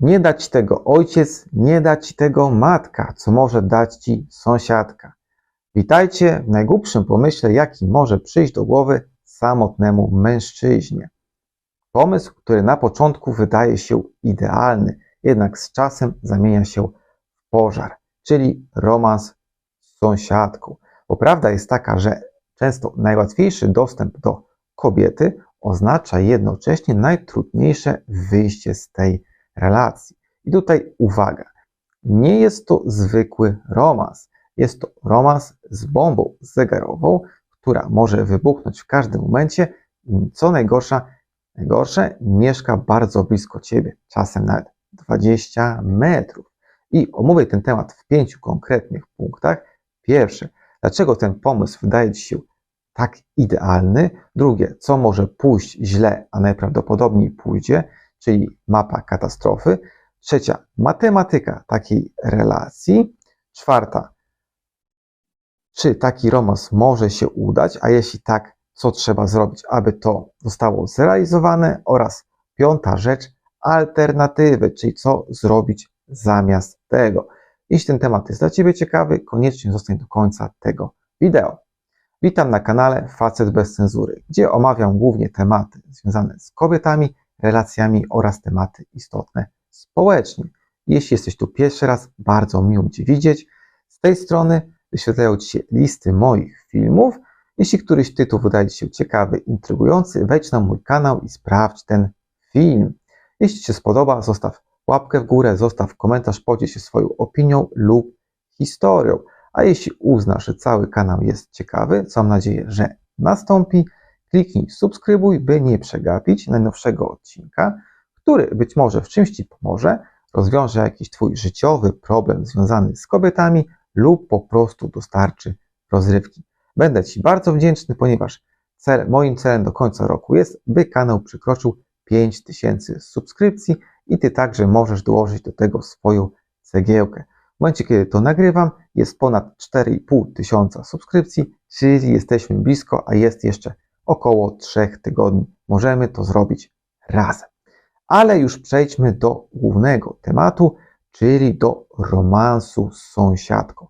Nie da ci tego ojciec, nie da ci tego matka, co może dać ci sąsiadka. Witajcie w najgłupszym pomyśle, jaki może przyjść do głowy samotnemu mężczyźnie. Pomysł, który na początku wydaje się idealny, jednak z czasem zamienia się w pożar, czyli romans z sąsiadką. Bo prawda jest taka, że często najłatwiejszy dostęp do kobiety oznacza jednocześnie najtrudniejsze wyjście z tej relacji. I tutaj uwaga, nie jest to zwykły romans. Jest to romans z bombą zegarową, która może wybuchnąć w każdym momencie i co najgorsza, najgorsze, mieszka bardzo blisko ciebie, czasem nawet 20 metrów. I omówię ten temat w pięciu konkretnych punktach. Pierwsze, dlaczego ten pomysł wydaje ci się tak idealny? Drugie, co może pójść źle, a najprawdopodobniej pójdzie, czyli mapa katastrofy. Trzecia, matematyka takiej relacji. Czwarta, czy taki romans może się udać, a jeśli tak, co trzeba zrobić, aby to zostało zrealizowane. Oraz piąta rzecz, alternatywy, czyli co zrobić zamiast tego. Jeśli ten temat jest dla Ciebie ciekawy, koniecznie zostań do końca tego wideo. Witam na kanale Facet bez cenzury, gdzie omawiam głównie tematy związane z kobietami, relacjami oraz tematy istotne społecznie. Jeśli jesteś tu pierwszy raz, bardzo miło Cię widzieć. Z tej strony wyświetlają Ci się listy moich filmów. Jeśli któryś tytuł wydaje Ci się ciekawy, intrygujący, wejdź na mój kanał i sprawdź ten film. Jeśli Ci się spodoba, zostaw łapkę w górę, zostaw komentarz, podziel się swoją opinią lub historią. A jeśli uznasz, że cały kanał jest ciekawy, co mam nadzieję, że nastąpi, kliknij subskrybuj, by nie przegapić najnowszego odcinka, który być może w czymś Ci pomoże, rozwiąże jakiś Twój życiowy problem związany z kobietami lub po prostu dostarczy rozrywki. Będę Ci bardzo wdzięczny, ponieważ cel, moim celem do końca roku jest, by kanał przekroczył 5000 subskrypcji i Ty także możesz dołożyć do tego swoją cegiełkę. W momencie, kiedy to nagrywam, jest ponad 4,5 tysiąca subskrypcji, czyli jesteśmy blisko, a jest jeszcze około 3 tygodni. Możemy to zrobić razem. Ale już przejdźmy do głównego tematu, czyli do romansu z sąsiadką.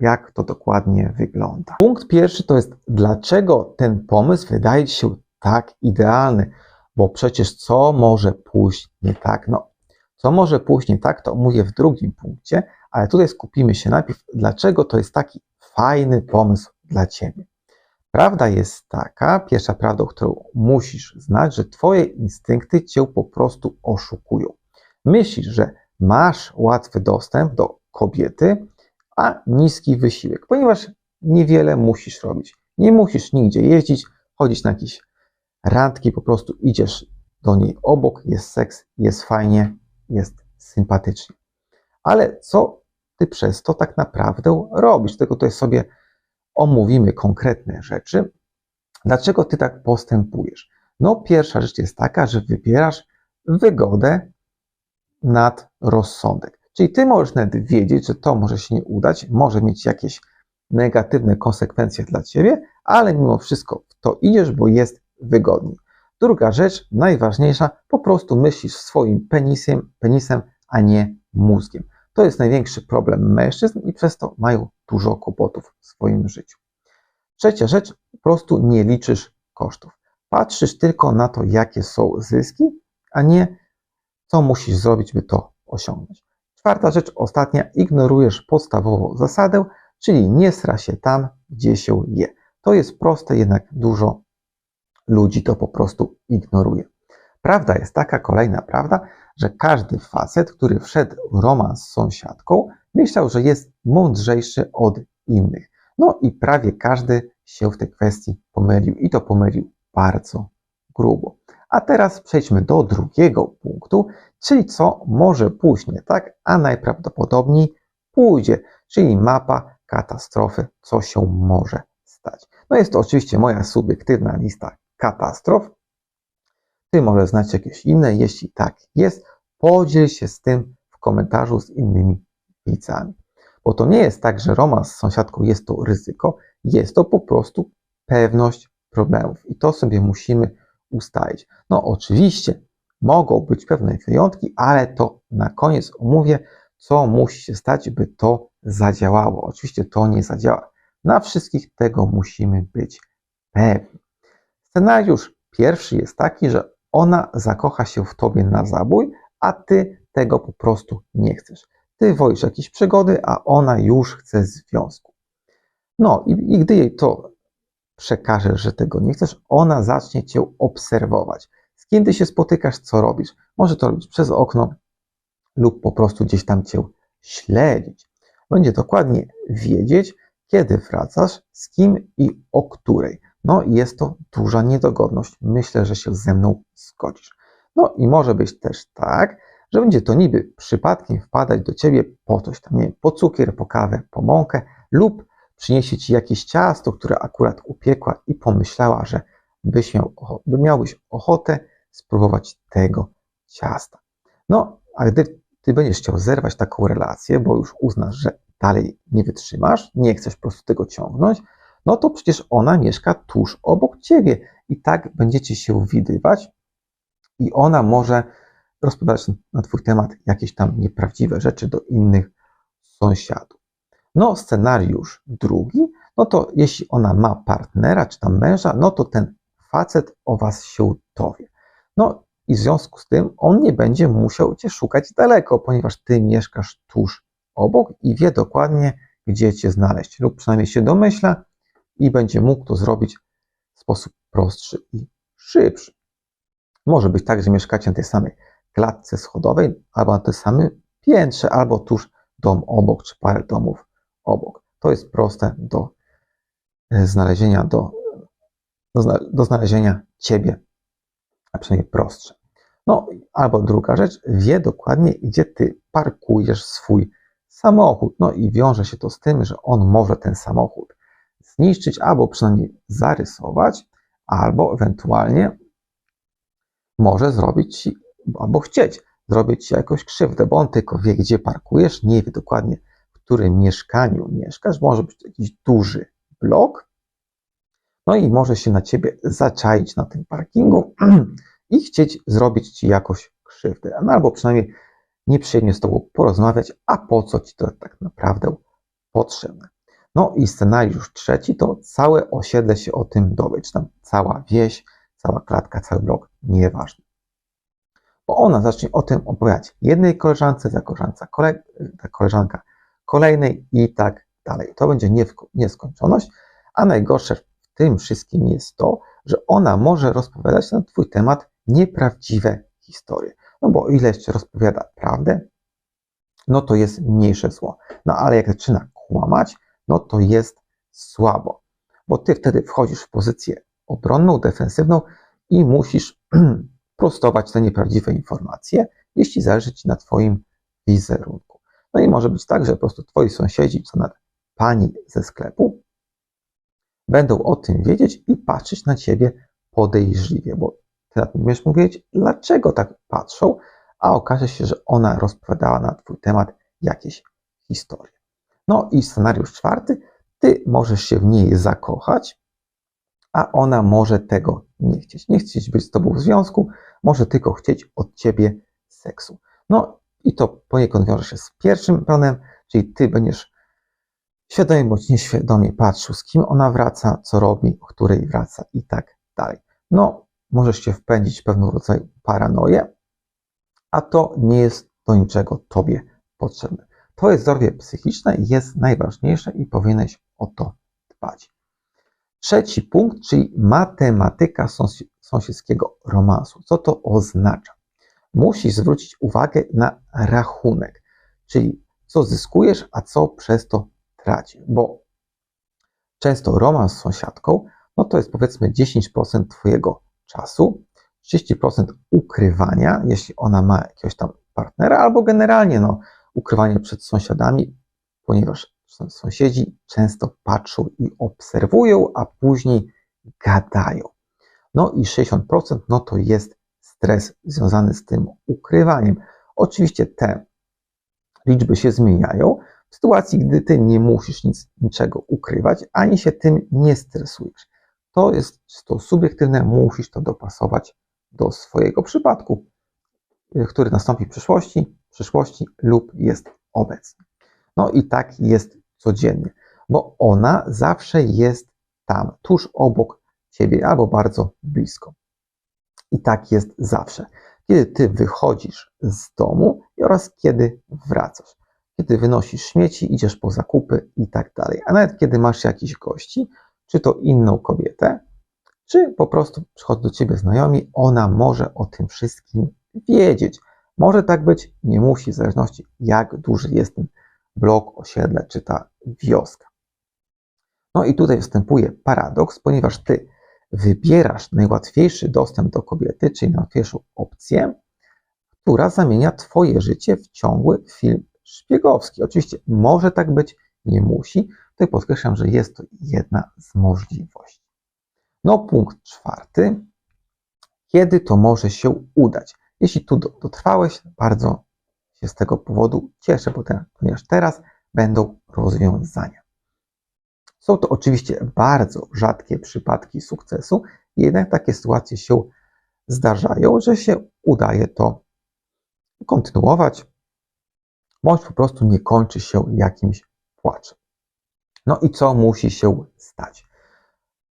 Jak to dokładnie wygląda? Punkt pierwszy to jest, dlaczego ten pomysł wydaje się tak idealny? Bo przecież co może pójść nie tak? No, co może pójść nie tak, to mówię w drugim punkcie, ale tutaj skupimy się najpierw, dlaczego to jest taki fajny pomysł dla Ciebie. Prawda jest taka, pierwsza prawda, którą musisz znać, że Twoje instynkty Cię po prostu oszukują. Myślisz, że masz łatwy dostęp do kobiety, a niski wysiłek, ponieważ niewiele musisz robić. Nie musisz nigdzie jeździć, chodzić na jakieś randki, po prostu idziesz do niej obok, jest seks, jest fajnie, jest sympatycznie. Ale co ty przez to tak naprawdę robisz? Tylko tutaj sobie omówimy konkretne rzeczy. Dlaczego ty tak postępujesz? No, pierwsza rzecz jest taka, że wybierasz wygodę nad rozsądek. Czyli ty możesz nawet wiedzieć, że to może się nie udać, może mieć jakieś negatywne konsekwencje dla ciebie, ale mimo wszystko w to idziesz, bo jest wygodnie. Druga rzecz, najważniejsza, po prostu myślisz swoim penisem, penisem, a nie mózgiem. To jest największy problem mężczyzn i przez to mają dużo kłopotów w swoim życiu. Trzecia rzecz, po prostu nie liczysz kosztów. Patrzysz tylko na to, jakie są zyski, a nie co musisz zrobić, by to osiągnąć. Czwarta rzecz, ostatnia, ignorujesz podstawową zasadę, czyli nie sra się tam, gdzie się je. To jest proste, jednak dużo ludzi to po prostu ignoruje. Prawda jest taka, kolejna prawda, że każdy facet, który wszedł w romans z sąsiadką, myślał, że jest mądrzejszy od innych. No i prawie każdy się w tej kwestii pomylił i to pomylił bardzo grubo. A teraz przejdźmy do drugiego punktu, czyli co może pójść nie tak, a najprawdopodobniej pójdzie, czyli mapa katastrofy, co się może stać. No jest to oczywiście moja subiektywna lista katastrof. Ty może znać jakieś inne. Jeśli tak jest, podziel się z tym w komentarzu z innymi widzami. Bo to nie jest tak, że romans z sąsiadką jest to ryzyko, jest to po prostu pewność problemów. I to sobie musimy ustalić. No oczywiście Mogą być pewne wyjątki, ale to na koniec omówię, co musi się stać, by to zadziałało. Oczywiście to nie zadziała. Na wszystkich tego musimy być pewni. Scenariusz pierwszy jest taki, że ona zakocha się w tobie na zabój, a ty tego po prostu nie chcesz. Ty wolisz jakieś przygody, a ona już chce związku. No i, i gdy jej to przekażesz, że tego nie chcesz, ona zacznie cię obserwować. Z kim ty się spotykasz, co robisz. Może to robić przez okno lub po prostu gdzieś tam cię śledzić. Będzie dokładnie wiedzieć, kiedy wracasz, z kim i o której. No i jest to duża niedogodność. Myślę, że się ze mną zgodzisz. No i może być też tak, że będzie to niby przypadkiem wpadać do ciebie po coś tam, nie wiem, po cukier, po kawę, po mąkę lub przyniesie ci jakieś ciasto, które akurat upiekła i pomyślała, że byś miał, by miałbyś ochotę spróbować tego ciasta. No, a gdy ty będziesz chciał zerwać taką relację, bo już uznasz, że dalej nie wytrzymasz, nie chcesz po prostu tego ciągnąć, no to przecież ona mieszka tuż obok ciebie i tak będziecie się widywać i ona może rozpowiadać na twój temat jakieś tam nieprawdziwe rzeczy do innych sąsiadów. No, scenariusz drugi, no to jeśli ona ma partnera czy tam męża, no to ten facet o was się dowie. No i w związku z tym on nie będzie musiał cię szukać daleko, ponieważ ty mieszkasz tuż obok i wie dokładnie, gdzie cię znaleźć, lub przynajmniej się domyśla i będzie mógł to zrobić w sposób prostszy i szybszy. Może być tak, że mieszkacie na tej samej klatce schodowej, albo na tym samym piętrze, albo tuż dom obok, czy parę domów obok. To jest proste do e, znalezienia, do, do, znalezienia ciebie, a przynajmniej prostsze. No, albo druga rzecz, wie dokładnie, gdzie ty parkujesz swój samochód. No i wiąże się to z tym, że on może ten samochód zniszczyć, albo przynajmniej zarysować, albo ewentualnie może zrobić ci, albo chcieć zrobić ci jakąś krzywdę, bo on tylko wie, gdzie parkujesz, nie wie dokładnie, w którym mieszkaniu mieszkasz. Może być jakiś duży blok, no i może się na ciebie zaczaić na tym parkingu i chcieć zrobić ci jakoś krzywdę, no, albo przynajmniej nieprzyjemnie z tobą porozmawiać, a po co ci to tak naprawdę potrzebne. No i scenariusz trzeci to całe osiedle się o tym dowie, czy tam cała wieś, cała klatka, cały blok, nieważne. Bo ona zacznie o tym opowiadać jednej koleżance, za koleżanka, kolej, ta koleżanka kolejnej i tak dalej. To będzie nieskończoność, a najgorsze w tym wszystkim jest to, że ona może rozpowiadać na Twój temat nieprawdziwe historie. No bo ile jeszcze rozpowiada prawdę, no to jest mniejsze zło. No ale jak zaczyna kłamać, no to jest słabo, bo ty wtedy wchodzisz w pozycję obronną, defensywną i musisz prostować te nieprawdziwe informacje, jeśli zależy ci na twoim wizerunku. No i może być tak, że po prostu twoi sąsiedzi, co nawet pani ze sklepu, będą o tym wiedzieć i patrzeć na ciebie podejrzliwie, bo ty na tym mówić, dlaczego tak patrzą, a okaże się, że ona rozpowiadała na twój temat jakieś historie. No i scenariusz czwarty, ty możesz się w niej zakochać, a ona może tego nie chcieć. Nie chcieć być z tobą w związku, może tylko chcieć od ciebie seksu. No i to poniekąd wiąże się z pierwszym planem, czyli ty będziesz świadomie bądź nieświadomie patrzył, z kim ona wraca, co robi, o której wraca i tak dalej. No, możesz się wpędzić w pewnego rodzaju paranoję, a to nie jest do niczego tobie potrzebne. Twoje zdrowie psychiczne jest najważniejsze i powinieneś o to dbać. Trzeci punkt, czyli matematyka sąsiedzkiego romansu. Co to oznacza? Musisz zwrócić uwagę na rachunek, czyli co zyskujesz, a co przez to tracisz, bo często romans z sąsiadką, no to jest powiedzmy 10% Twojego czasu, 30% ukrywania, jeśli ona ma jakiegoś tam partnera, albo generalnie no, ukrywanie przed sąsiadami, ponieważ sąsiedzi często patrzą i obserwują, a później gadają. No i 60% no to jest stres związany z tym ukrywaniem. Oczywiście te liczby się zmieniają w sytuacji, gdy ty nie musisz nic, niczego ukrywać, ani się tym nie stresujesz. To jest to subiektywne, musisz to dopasować do swojego przypadku. który nastąpi w przyszłości, przyszłości lub jest obecny. No i tak jest codziennie, bo ona zawsze jest tam, tuż obok ciebie albo bardzo blisko. I tak jest zawsze. Kiedy ty wychodzisz z domu oraz kiedy wracasz. Kiedy wynosisz śmieci, idziesz po zakupy i tak dalej. A nawet kiedy masz jakichś gości, czy to inną kobietę, czy po prostu przychodzą do ciebie znajomi, ona może o tym wszystkim wiedzieć. Może tak być, nie musi, w zależności jak duży jest ten blok, osiedle czy ta wioska. No i tutaj występuje paradoks, ponieważ ty wybierasz najłatwiejszy dostęp do kobiety, czyli najłatwiejszą opcję, która zamienia twoje życie w ciągły film szpiegowski. Oczywiście może tak być, nie musi. Tutaj podkreślam, że jest to jedna z możliwości. No, punkt czwarty. Kiedy to może się udać? Jeśli tu dotrwałeś, bardzo się z tego powodu cieszę, ponieważ teraz będą rozwiązania. Są to oczywiście bardzo rzadkie przypadki sukcesu, jednak takie sytuacje się zdarzają, że się udaje to kontynuować, bądź po prostu nie kończy się jakimś płaczem. No i co musi się stać?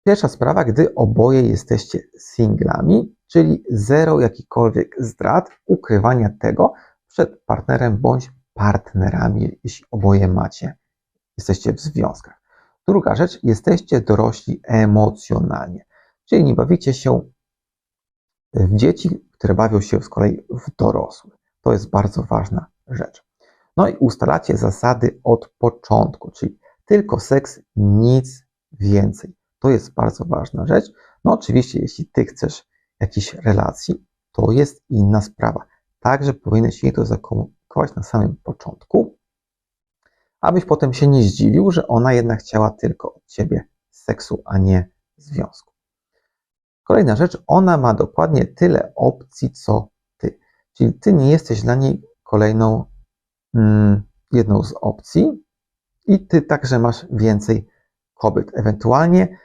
Pierwsza sprawa, gdy oboje jesteście singlami, czyli zero jakikolwiek zdrad, ukrywania tego przed partnerem bądź partnerami, jeśli oboje macie, jesteście w związkach. Druga rzecz, jesteście dorośli emocjonalnie, czyli nie bawicie się w dzieci, które bawią się z kolei w dorosłych. To jest bardzo ważna rzecz. No i ustalacie zasady od początku, czyli tylko seks, nic więcej. To jest bardzo ważna rzecz. No oczywiście, jeśli ty chcesz jakiejś relacji, to jest inna sprawa. Także powinieneś jej to zakomunikować na samym początku, abyś potem się nie zdziwił, że ona jednak chciała tylko od ciebie seksu, a nie związku. Kolejna rzecz, ona ma dokładnie tyle opcji, co ty. Czyli ty nie jesteś dla niej kolejną, mm, jedną z opcji i ty także masz więcej kobiet. Ewentualnie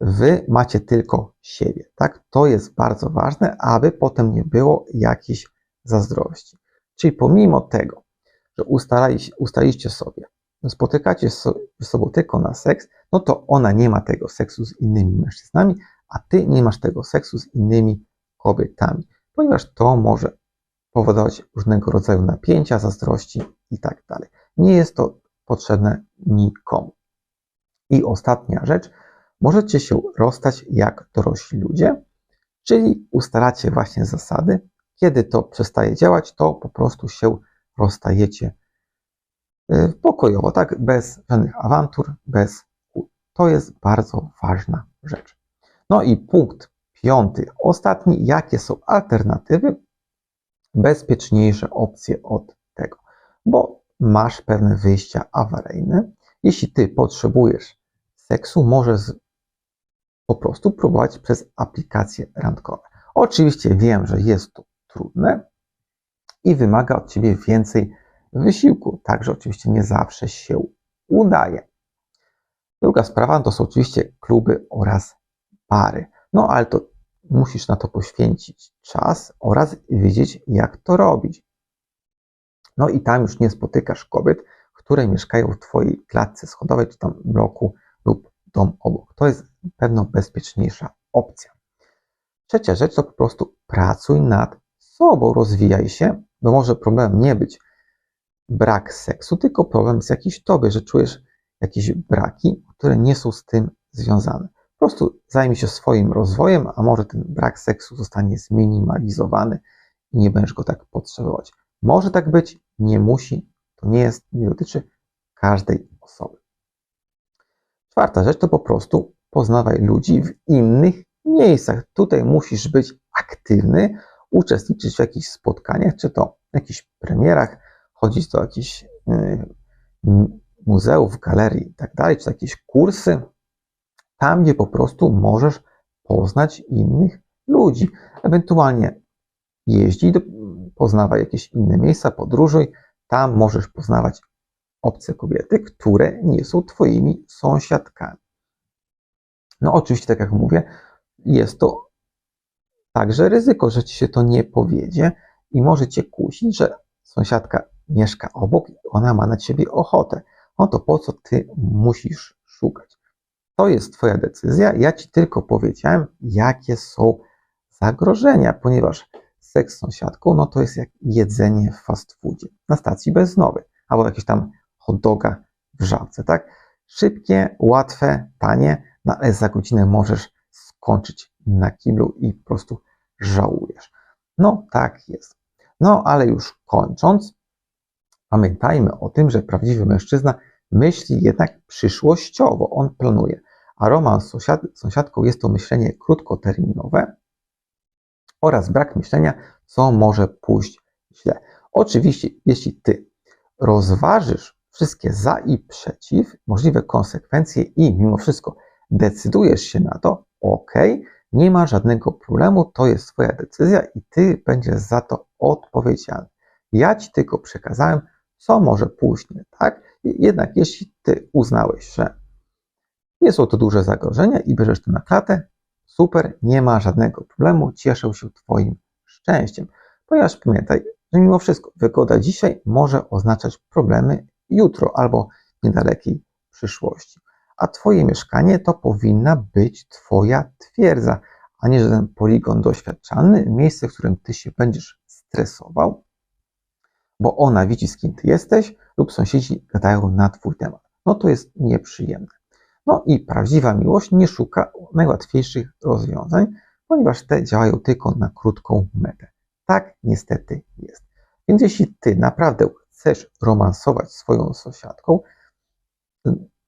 wy macie tylko siebie. Tak? To jest bardzo ważne, aby potem nie było jakiejś zazdrości. Czyli pomimo tego, że ustaliście sobie, spotykacie się z sobą tylko na seks, no to ona nie ma tego seksu z innymi mężczyznami, a ty nie masz tego seksu z innymi kobietami, ponieważ to może powodować różnego rodzaju napięcia, zazdrości i tak dalej. Nie jest to potrzebne nikomu. I ostatnia rzecz, możecie się rozstać jak dorośli ludzie, czyli ustalacie właśnie zasady. Kiedy to przestaje działać, to po prostu się rozstajecie y, pokojowo, tak? Bez żadnych awantur, bez. To jest bardzo ważna rzecz. No i punkt piąty, ostatni. Jakie są alternatywy? Bezpieczniejsze opcje od tego, bo masz pewne wyjścia awaryjne. Jeśli ty potrzebujesz seksu, możesz po prostu próbować przez aplikacje randkowe. Oczywiście wiem, że jest to trudne i wymaga od ciebie więcej wysiłku, także oczywiście nie zawsze się udaje. Druga sprawa to są oczywiście kluby oraz pary. No ale to musisz na to poświęcić czas oraz wiedzieć, jak to robić. No i tam już nie spotykasz kobiet, które mieszkają w Twojej klatce schodowej, czy tam bloku lub dom obok. To jest pewno bezpieczniejsza opcja. Trzecia rzecz to po prostu pracuj nad sobą, rozwijaj się, bo może problem nie być brak seksu, tylko problem jest jakiś tobie, że czujesz jakieś braki, które nie są z tym związane. Po prostu zajmij się swoim rozwojem, a może ten brak seksu zostanie zminimalizowany i nie będziesz go tak potrzebować. Może tak być, nie musi, to nie jest, nie dotyczy każdej osoby. Czwarta rzecz to po prostu poznawaj ludzi w innych miejscach. Tutaj musisz być aktywny, uczestniczyć w jakichś spotkaniach, czy to jakichś premierach, chodzić do jakichś y, muzeów, galerii i tak czy jakieś kursy, tam gdzie po prostu możesz poznać innych ludzi. Ewentualnie jeździ, poznawaj jakieś inne miejsca, podróżuj, tam możesz poznawać obce kobiety, które nie są Twoimi sąsiadkami. No, oczywiście, tak jak mówię, jest to także ryzyko, że Ci się to nie powiedzie i może cię kusić, że sąsiadka mieszka obok i ona ma na ciebie ochotę. No to po co ty musisz szukać? To jest twoja decyzja. Ja ci tylko powiedziałem, jakie są zagrożenia, ponieważ seks z sąsiadką, no to jest jak jedzenie w fast foodzie na stacji benzynowej albo jakieś tam hot doga w żabce, tak? Szybkie, łatwe, tanie, no ale za godzinę możesz skończyć na kiblu i po prostu żałujesz. No tak jest. No ale już kończąc, pamiętajmy o tym, że prawdziwy mężczyzna myśli jednak przyszłościowo, on planuje. A romans z sąsiad sąsiadką jest to myślenie krótkoterminowe oraz brak myślenia, co może pójść źle. Oczywiście, jeśli ty rozważysz wszystkie za i przeciw, możliwe konsekwencje i mimo wszystko decydujesz się na to, ok, nie ma żadnego problemu, to jest Twoja decyzja i Ty będziesz za to odpowiedzialny. Ja Ci tylko przekazałem, co może pójść nie tak. Jednak jeśli Ty uznałeś, że nie są to duże zagrożenia i bierzesz to na klatę, super, nie ma żadnego problemu, cieszę się Twoim szczęściem. Ponieważ pamiętaj, że mimo wszystko wygoda dzisiaj może oznaczać problemy jutro albo niedalekiej przyszłości. A Twoje mieszkanie to powinna być Twoja twierdza, a nie żaden poligon doświadczalny, miejsce, w którym Ty się będziesz stresował, bo ona widzi, z kim Ty jesteś, lub sąsiedzi gadają na Twój temat. No to jest nieprzyjemne. No i prawdziwa miłość nie szuka najłatwiejszych rozwiązań, ponieważ te działają tylko na krótką metę. Tak niestety jest. Więc jeśli Ty naprawdę chcesz romansować swoją sąsiadką,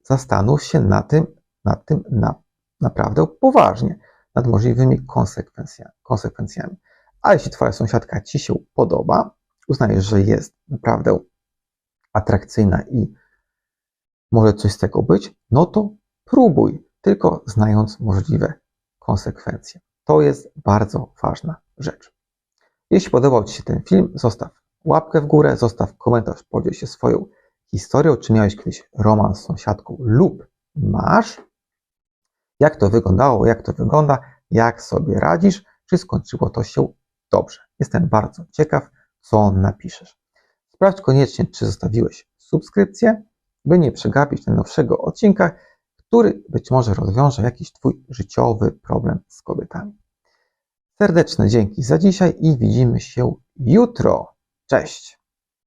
zastanów się nad tym, nad tym na, naprawdę poważnie, nad możliwymi konsekwencjami, konsekwencjami. A jeśli Twoja sąsiadka Ci się podoba, uznajesz, że jest naprawdę atrakcyjna i może coś z tego być, no to próbuj, tylko znając możliwe konsekwencje. To jest bardzo ważna rzecz. Jeśli podobał Ci się ten film, zostaw łapkę w górę, zostaw komentarz, podziel się swoją historią, czy miałeś kiedyś romans z sąsiadką lub masz, jak to wyglądało, jak to wygląda, jak sobie radzisz, czy skończyło to się dobrze. Jestem bardzo ciekaw, co napiszesz. Sprawdź koniecznie, czy zostawiłeś subskrypcję, by nie przegapić najnowszego odcinka, który być może rozwiąże jakiś Twój życiowy problem z kobietami. Serdeczne dzięki za dzisiaj i widzimy się jutro. Cześć!